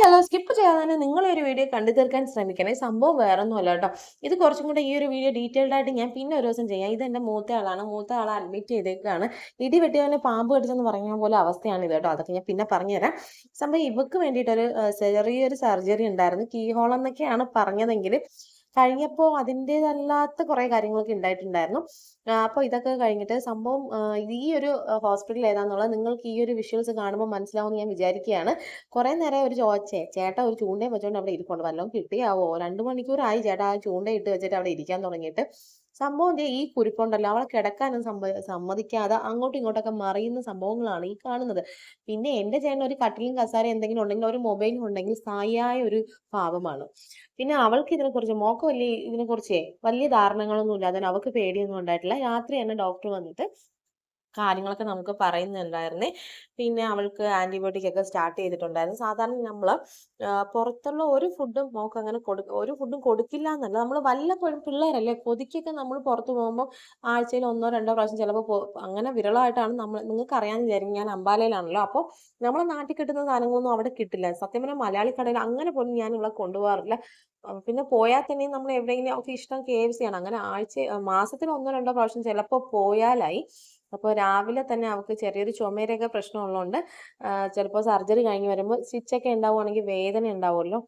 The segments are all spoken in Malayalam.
ഹലോ സ്കിപ്പ് ചെയ്യാതെ തന്നെ നിങ്ങൾ ഒരു വീഡിയോ കണ്ടു തീർക്കാൻ ശ്രമിക്കണേ. സംഭവം വേറെ ഒന്നുമല്ല കേട്ടോ. ഇത് കുറച്ചും കൂടെ ഈ ഒരു വീഡിയോ ഡീറ്റെയിൽഡ് ആയിട്ട് ഞാൻ പിന്നെ ഒരു ദിവസം ചെയ്യാം. ഇത് എന്റെ മൂത്ത ആളാണ്. മൂത്ത ആളെ അഡ്മിറ്റ് ചെയ്തേക്കാണ്. ഇടി വെട്ടിയവനെ പാമ്പ് കടിച്ചെന്ന് പറഞ്ഞ പോലെ അവസ്ഥയാണ് ഇത് കേട്ടോ. അതൊക്കെ ഞാൻ പിന്നെ പറഞ്ഞുതരാം. സംഭവം ഇവക്ക് വേണ്ടിയിട്ടൊരു ചെറിയൊരു സർജറി ഉണ്ടായിരുന്നു. കീ എന്നൊക്കെയാണ് പറഞ്ഞതെങ്കിൽ കഴിഞ്ഞപ്പോൾ അതിന്റെതല്ലാത്ത കുറേ കാര്യങ്ങളൊക്കെ ഉണ്ടായിട്ടുണ്ടായിരുന്നു അപ്പോൾ ഇതൊക്കെ കഴിഞ്ഞിട്ട് സംഭവം ഈ ഒരു ഹോസ്പിറ്റൽ ഏതാണെന്നുള്ളത് നിങ്ങൾക്ക് ഈ ഒരു വിഷ്വൽസ് കാണുമ്പോൾ മനസ്സിലാവുമെന്ന് ഞാൻ വിചാരിക്കുകയാണ് കുറേ നേരം ഒരു ചോദിച്ചേ ചേട്ടാ ഒരു ചൂണ്ടയും വെച്ചോണ്ട് അവിടെ ഇരിക്കൊണ്ട് വല്ലതും കിട്ടിയാവോ? രണ്ട് മണിക്കൂറായി ചേട്ടാ ആ ചൂണ്ടയിട്ട് വെച്ചിട്ട് അവിടെ ഇരിക്കാൻ തുടങ്ങിയിട്ട്. സംഭവം ഈ കുരിപ്പുണ്ടല്ലോ അവളെ കിടക്കാനും സമ്മ സമ്മതിക്കാതെ അങ്ങോട്ടും ഇങ്ങോട്ടൊക്കെ മറിയുന്ന സംഭവങ്ങളാണ് ഈ കാണുന്നത്. പിന്നെ എന്റെ ചേട്ടൻ ഒരു കട്ടിലും കസാര എന്തെങ്കിലും ഉണ്ടെങ്കിൽ ഒരു മൊബൈലും ഉണ്ടെങ്കിൽ സ്ഥായിയായ ഒരു പാപമാണ് പിന്നെ അവൾക്ക് ഇതിനെക്കുറിച്ച് മോക്ക് വലിയ ഇതിനെക്കുറിച്ച് വലിയ ധാരണകളൊന്നും ഇല്ല അതിന് അവൾക്ക് പേടിയൊന്നും ഉണ്ടായിട്ടില്ല. രാത്രി തന്നെ ഡോക്ടർ വന്നിട്ട് കാര്യങ്ങളൊക്കെ നമുക്ക് പറയുന്നുണ്ടായിരുന്നു. പിന്നെ അവൾക്ക് ആന്റിബയോട്ടിക് ഒക്കെ സ്റ്റാർട്ട് ചെയ്തിട്ടുണ്ടായിരുന്നു. സാധാരണ നമ്മൾ പുറത്തുള്ള ഒരു ഫുഡും മോക്ക് അങ്ങനെ കൊടു ഒരു ഫുഡും കൊടുക്കില്ല എന്നല്ല. നമ്മൾ വല്ല പിള്ളേരല്ലേ കൊതിക്കൊക്കെ നമ്മൾ പുറത്ത് പോകുമ്പോൾ ആഴ്ചയിൽ ഒന്നോ രണ്ടോ പ്രാവശ്യം ചിലപ്പോൾ അങ്ങനെ വിരളമായിട്ടാണ് നമ്മൾ നിങ്ങൾക്ക് അറിയാൻ വിചാരിക്കും. ഞാൻ അമ്പാലയിലാണല്ലോ അപ്പോൾ നമ്മളെ നാട്ടിൽ കിട്ടുന്ന സാധനങ്ങളൊന്നും അവിടെ കിട്ടില്ല. സത്യം പറഞ്ഞാൽ മലയാളി കടയിൽ അങ്ങനെ പോലും ഞാൻ ഇവിടെ കൊണ്ടുപോകാറില്ല. പിന്നെ പോയാൽ തന്നെയും നമ്മൾ എവിടെയെങ്കിലും ഒക്കെ ഇഷ്ടം കെ എഫ് സി ആണ്. അങ്ങനെ ആഴ്ച മാസത്തിൽ ഒന്നോ രണ്ടോ പ്രാവശ്യം ചിലപ്പോൾ പോയാലായി. അപ്പോൾ രാവിലെ തന്നെ അവൾക്ക് ചെറിയൊരു ചുമയുടെയൊക്കെ പ്രശ്നമുള്ളതുകൊണ്ട് ചിലപ്പോൾ സർജറി കഴിഞ്ഞ് വരുമ്പോൾ സ്റ്റിച്ചൊക്കെ ഉണ്ടാവുകയാണെങ്കിൽ വേദന ഉണ്ടാവുമല്ലോ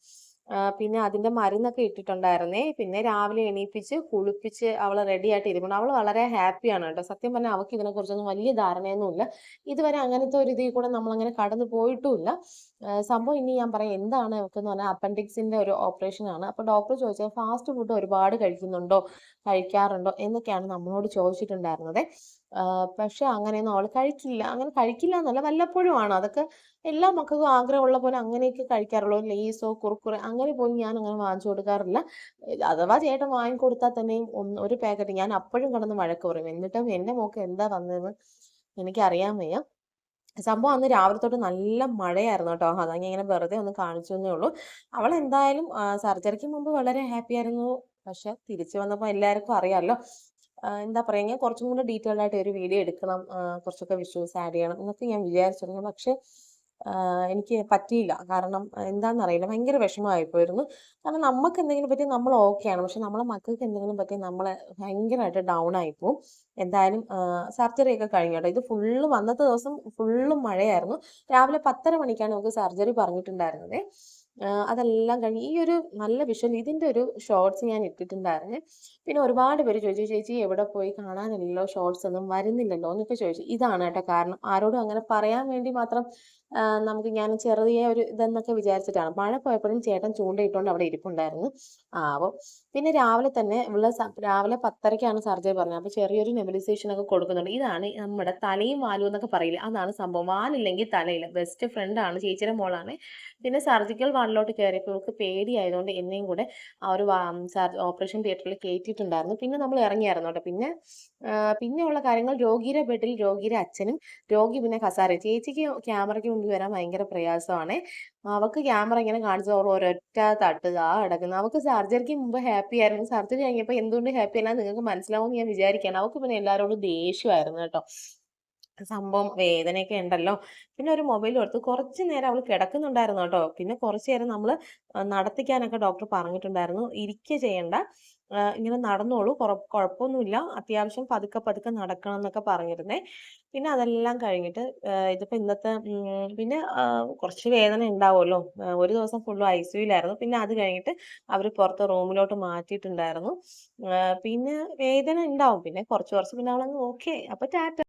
പിന്നെ അതിന്റെ മരുന്നൊക്കെ ഇട്ടിട്ടുണ്ടായിരുന്നേ. പിന്നെ രാവിലെ എണീപ്പിച്ച് കുളിപ്പിച്ച് അവൾ റെഡി ആയിട്ട് ഇരിക്കണം അവൾ വളരെ ഹാപ്പിയാണ് കേട്ടോ. സത്യം പറഞ്ഞാൽ അവൾക്ക് ഇതിനെക്കുറിച്ചൊന്നും വലിയ ധാരണയൊന്നുമില്ല. ഇതുവരെ അങ്ങനത്തെ ഒരു ഇതിൽ കൂടെ നമ്മളങ്ങനെ കടന്നു പോയിട്ടുമില്ല. സംഭവം ഇനി ഞാൻ പറയാം. എന്താണ് അവൾക്കെന്ന് പറഞ്ഞാൽ അപ്പൻഡിക്സിന്റെ ഒരു ഓപ്പറേഷൻ ആണ്. അപ്പോൾ ഡോക്ടർ ചോദിച്ചത് ഫാസ്റ്റ് ഫുഡ് ഒരുപാട് കഴിക്കുന്നുണ്ടോ? കഴിക്കാറുണ്ടോ? എന്നൊക്കെയാണ് നമ്മളോട് ചോദിച്ചിട്ടുണ്ടായിരുന്നത്. പക്ഷെ അങ്ങനെയൊന്നും അവൾ കഴിക്കില്ല അങ്ങനെ കഴിക്കില്ല എന്നല്ല വല്ലപ്പോഴും ആണ്. അതൊക്കെ എല്ലാ മക്കൾക്കും ആഗ്രഹമുള്ള പോലെ അങ്ങനെയൊക്കെ കഴിക്കാറുള്ളൂ. ലേസോ കുറുക്കുറെ അങ്ങനെ പോലും ഞാൻ അങ്ങനെ വാങ്ങിച്ചു കൊടുക്കാറില്ല. അഥവാ ചേട്ടൻ വാങ്ങിക്കൊടുത്താൽ തന്നെയും ഒന്ന് ഒരു പാക്കറ്റ് ഞാൻ അപ്പോഴും കിടന്ന് വഴക്ക് പറയും. എന്നിട്ടും എന്റെ മോക്ക് എന്താ വന്നതെന്ന് എനിക്കറിയാൻ വയ്യ. സംഭവം അന്ന് രാവിലെ തൊട്ട് നല്ല മഴയായിരുന്നു കേട്ടോ. അതാ ഞാൻ ഇങ്ങനെ വെറുതെ ഒന്ന് കാണിച്ചു എന്നേ ഉള്ളൂ. അവൾ എന്തായാലും സർജറിക്ക് മുമ്പ് വളരെ ഹാപ്പി ആയിരുന്നു. പക്ഷെ തിരിച്ചു വന്നപ്പോൾ എല്ലാവർക്കും അറിയാമല്ലോ. എന്താ പറയുക കുറച്ചും കൂടെ ഡീറ്റെയിൽഡ് ആയിട്ട് ഒരു വീഡിയോ എടുക്കണം. കുറച്ചൊക്കെ വിഷ്വൽസ് ആഡ് ചെയ്യണം എന്നൊക്കെ ഞാൻ വിചാരിച്ചിരുന്നു. പക്ഷെ എനിക്ക് പറ്റിയില്ല. കാരണം എന്താണെന്നറിയില്ല ഭയങ്കര വിഷമമായിപ്പോയിരുന്നു. കാരണം നമുക്ക് എന്തെങ്കിലും പറ്റി നമ്മൾ ഓക്കെയാണ് പക്ഷെ നമ്മളെ മക്കൾക്ക് എന്തെങ്കിലും പറ്റി നമ്മൾ ഭയങ്കരമായിട്ട് ഡൗൺ ആയിപ്പോവും. എന്തായാലും സർജറി ഒക്കെ കഴിഞ്ഞു കേട്ടോ. ഇത് ഫുള്ള് വന്നത്തെ ദിവസം ഫുള്ള് മഴയായിരുന്നു. രാവിലെ പത്തര മണിക്കാണ് നമുക്ക് സർജറി പറഞ്ഞിട്ടുണ്ടായിരുന്നത്. അതെല്ലാം കഴിഞ്ഞ് ഈ ഒരു നല്ല വിഷൻ ഇതിന്റെ ഒരു ഷോർട്സ് ഞാൻ ഇട്ടിട്ടുണ്ടായിരുന്നു. പിന്നെ ഒരുപാട് പേര് ചോദിച്ചു ചേച്ചി എവിടെ പോയി കാണാനില്ലല്ലോ ഷോർട്സ് ഒന്നും വരുന്നില്ലല്ലോ? എന്നൊക്കെ ചോദിച്ചു. ഇതാണ് കേട്ടോ കാരണം. ആരോടും അങ്ങനെ പറയാൻ വേണ്ടി മാത്രം നമുക്ക് ഞാൻ ചെറിയ ഒരു ഇതെന്നൊക്കെ വിചാരിച്ചിട്ടാണ്. മഴ പോയപ്പോഴും ചേട്ടൻ ചൂണ്ടയിട്ടുകൊണ്ട് അവിടെ ഇരിപ്പുണ്ടായിരുന്നു. ആ അപ്പോൾ പിന്നെ രാവിലെ തന്നെ ഉള്ള രാവിലെ പത്തരയ്ക്കാണ് സർജറി പറഞ്ഞത്. അപ്പോൾ ചെറിയൊരു നെബിലൈസേഷൻ ഒക്കെ കൊടുക്കുന്നുണ്ട്. ഇതാണ് നമ്മുടെ തലയും വാലും എന്നൊക്കെ പറയില്ല? അതാണ് സംഭവം. വാലില്ലെങ്കിൽ തലയില്ല. ബെസ്റ്റ് ഫ്രണ്ടാണ് ചേച്ചിയുടെ മോളാണ്. പിന്നെ സർജിക്കൽ വാർഡിലോട്ട് കയറിയപ്പോൾ പേടി പേടിയായതുകൊണ്ട് എന്നെയും കൂടെ ആ ഒരു ഓപ്പറേഷൻ തിയേറ്ററിൽ കയറ്റിയിട്ടുണ്ടായിരുന്നു. പിന്നെ നമ്മൾ ഇറങ്ങിയായിരുന്നു കേട്ടോ. പിന്നെ പിന്നെ പിന്നെയുള്ള കാര്യങ്ങൾ രോഗിയുടെ ബെഡിൽ രോഗിയുടെ അച്ഛനും രോഗി പിന്നെ കസാര ചേച്ചിക്ക് ക്യാമറയ്ക്ക് മുമ്പിൽ വരാൻ ഭയങ്കര പ്രയാസമാണ്. അവൾക്ക് ക്യാമറ ഇങ്ങനെ കാണിച്ചു അവൾ ഒരൊറ്റ തട്ടുക അവക്ക് അവൾക്ക് സർജറിക്ക് മുമ്പ് ഹാപ്പി ആയിരുന്നു. സർജറി കഴിഞ്ഞപ്പോൾ എന്തുകൊണ്ട് ഹാപ്പി അല്ല നിങ്ങൾക്ക് മനസ്സിലാവും ഞാൻ വിചാരിക്കുകയാണ്. അവൾക്ക് പിന്നെ എല്ലാവരോടും ദേഷ്യമായിരുന്നു കേട്ടോ. സംഭവം വേദനയൊക്കെ ഉണ്ടല്ലോ. പിന്നെ ഒരു മൊബൈൽ കൊടുത്ത്. കുറച്ച് നേരം അവൾ കിടക്കുന്നുണ്ടായിരുന്നു കേട്ടോ. പിന്നെ കുറച്ച് നേരം നമ്മൾ നടത്തിക്കാനൊക്കെ ഡോക്ടർ പറഞ്ഞിട്ടുണ്ടായിരുന്നു. ഇരിക്കുക ചെയ്യണ്ട. ഇങ്ങനെ നടന്നോളൂ. കുറ കുഴപ്പമൊന്നുമില്ല അത്യാവശ്യം പതുക്കെ പതുക്കെ നടക്കണം എന്നൊക്കെ പറഞ്ഞിരുന്നേ. പിന്നെ അതെല്ലാം കഴിഞ്ഞിട്ട് ഇതിപ്പോൾ ഇതിപ്പോ ഇന്നത്തെ പിന്നെ കുറച്ച് വേദന ഉണ്ടാവുമല്ലോ. ഒരു ദിവസം ഫുള്ളും ഐ സിയുലായിരുന്നു പിന്നെ അത് കഴിഞ്ഞിട്ട് അവർ പുറത്ത് റൂമിലോട്ട് മാറ്റിയിട്ടുണ്ടായിരുന്നു. പിന്നെ വേദന ഉണ്ടാവും. പിന്നെ കുറച്ച് കുറച്ച് പിന്നെ അവളങ്ങ് ഓക്കെ അപ്പൊ ടാറ്റ